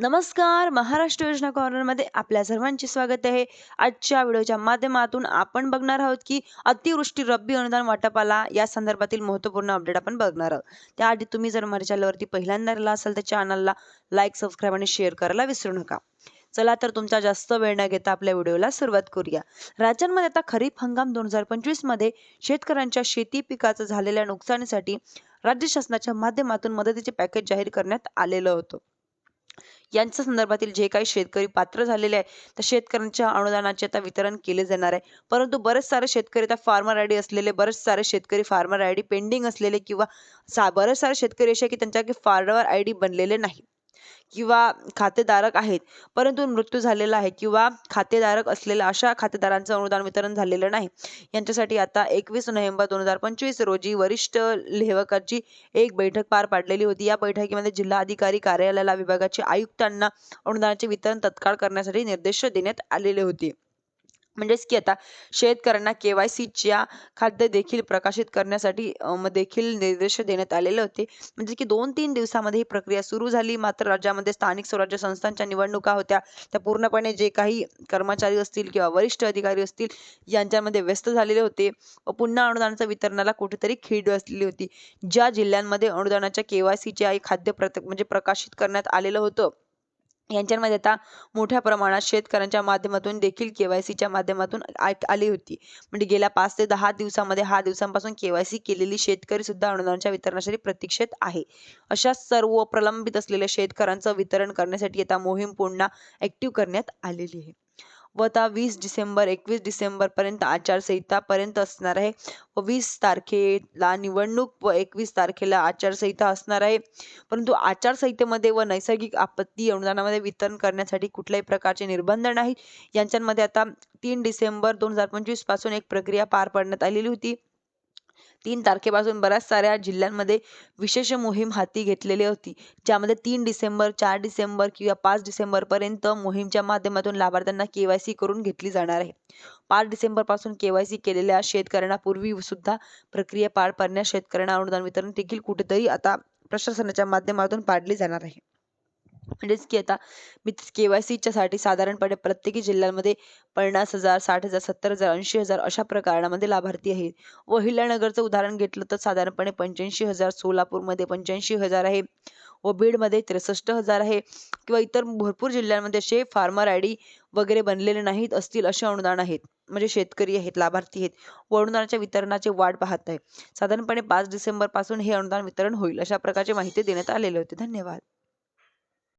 नमस्कार महाराष्ट्र योजना कॉर्नरमध्ये आपल्या सर्वांचे स्वागत आहे. आजच्या व्हिडिओच्या माध्यमातून आपण बघणार आहोत की अतिवृष्टी रब्बी अनुदान वाटपाला या संदर्भातील महत्त्वपूर्ण अपडेट आपण बघणार आहोत. त्याआधी तुम्ही जर माझ्या चॅनलवरती पहिल्यांदा आला असाल तर चॅनलला लाईक सबस्क्राईब आणि शेअर करायला विसरू नका. चला तर तुमचा जास्त वेळ न घेता आपल्या व्हिडिओला सुरुवात करूया. राज्यांमध्ये आता खरीप हंगाम दोन हजार पंचवीसमध्ये शेतकऱ्यांच्या शेती पिकाचं झालेल्या नुकसानीसाठी राज्य शासनाच्या माध्यमातून मदतीचे पॅकेज जाहीर करण्यात आलेलं होतं. यांच्या संदर्भातील जे काही शेतकरी पात्र झालेले आहे त्या शेतकऱ्यांच्या अनुदानाचे आता वितरण केले जाणार आहे. परंतु बरेच सारे शेतकरी आता फार्मर आय डी असलेले बरेच सारे शेतकरी फार्मर आय डी पेंडिंग असलेले किंवा सा बरेच सारे शेतकरी असे की त्यांच्या फार्मर आय डी बनलेले नाही किंवा खातेधारक आहेत परंतु मृत्यू झालेला आहे किंवा खातेधारक असलेल्या अशा खातेदारांचं अनुदान वितरण झालेलं नाही. यांच्यासाठी आता एकवीस नोव्हेंबर दोन हजार पंचवीस रोजी वरिष्ठ लेखकाची एक बैठक पार पाडलेली होती. या बैठकीमध्ये जिल्हाधिकारी कार्यालयाला विभागाचे आयुक्तांना अनुदानाचे वितरण तत्काळ करण्यासाठी निर्देश देण्यात आलेले होते. म्हणजेच की आता शेतकऱ्यांना केवायसीच्या खाद्य देखील प्रकाशित करण्यासाठी देखील निर्देश देण्यात आलेले होते. म्हणजे की दोन तीन दिवसामध्ये ही प्रक्रिया सुरू झाली. मात्र राज्यामध्ये स्थानिक स्वराज्य संस्थांच्या निवडणुका होत्या. त्या पूर्णपणे जे काही कर्मचारी असतील किंवा वरिष्ठ अधिकारी असतील यांच्यामध्ये व्यस्त झालेले होते. व पुन्हा अनुदानाच्या वितरणाला कुठेतरी खीड असलेली होती. ज्या जिल्ह्यांमध्ये अनुदानाच्या केवायसीचे खाद्य प्रत म्हणजे प्रकाशित करण्यात आलेलं होतं यांच्यामध्ये आता मोठ्या प्रमाणात शेतकऱ्यांच्या माध्यमातून देखील केवायसीच्या माध्यमातून आली होती. म्हणजे गेल्या पाच ते दहा दिवसामध्ये हा दिवसांपासून केवायसी केलेली शेतकरी सुद्धा अनुदानाच्या वितरणासाठी प्रतीक्षेत आहे. अशा सर्व प्रलंबित असलेल्या शेतकऱ्यांचं वितरण करण्यासाठी आता मोहीम पुन्हा ऍक्टिव्ह करण्यात आलेली आहे. व ता वीस डिसेंबर एकवीस डिसेंबर पर्यंत आचारसंहिता पर्यंत असणार आहे. व वीस तारखेला निवडणूक व एकवीस तारखेला आचारसंहिता असणार आहे. परंतु आचारसंहितेमध्ये व नैसर्गिक आपत्ती अनुदानामध्ये वितरण करण्यासाठी कुठल्याही प्रकारचे निर्बंध नाही. यांच्यामध्ये आता तीन डिसेंबर दोन हजार पंचवीसपासून एक प्रक्रिया पार पाडण्यात आलेली होती. तीन तारखेपासून बऱ्याच साऱ्या जिल्ह्यांमध्ये विशेष मोहीम हाती घेतलेली होती. ज्यामध्ये तीन डिसेंबर चार डिसेंबर किंवा पाच डिसेंबरपर्यंत मोहीमच्या माध्यमातून लाभार्थ्यांना के वाय सी करून घेतली जाणार आहे. पाच डिसेंबरपासून के वाय केवायसी केलेल्या शेतकऱ्यांना पूर्वी सुद्धा प्रक्रिया पार पाडण्यास शेतकऱ्यांना अनुदान वितरण देखील कुठेतरी आता प्रशासनाच्या माध्यमातून पाडली जाणार आहे. म्हणजेच की आता मी के वायसाठी साधारणपणे प्रत्येकी जिल्ह्यांमध्ये पन्नास हजार साठ हजार सत्तर हजार ऐंशी हजार अशा प्रकारामध्ये लाभार्थी आहेत. व हिल्यानगरचं उदाहरण घेतलं तर साधारणपणे पंच्याऐंशी हजार सोलापूरमध्ये पंच्याऐंशी हजार आहे. व बीडमध्ये त्रेसष्ट हजार आहे. किंवा इतर भरपूर जिल्ह्यांमध्ये असे फार्मर आय डी वगैरे बनलेले नाहीत असतील असे अनुदान आहेत. म्हणजे शेतकरी आहेत लाभार्थी आहेत. व अनुदानाच्या वितरणाची वाट पाहत आहे. साधारणपणे पाच डिसेंबरपासून हे अनुदान वितरण होईल अशा प्रकारची माहिती देण्यात आलेली होती. धन्यवाद.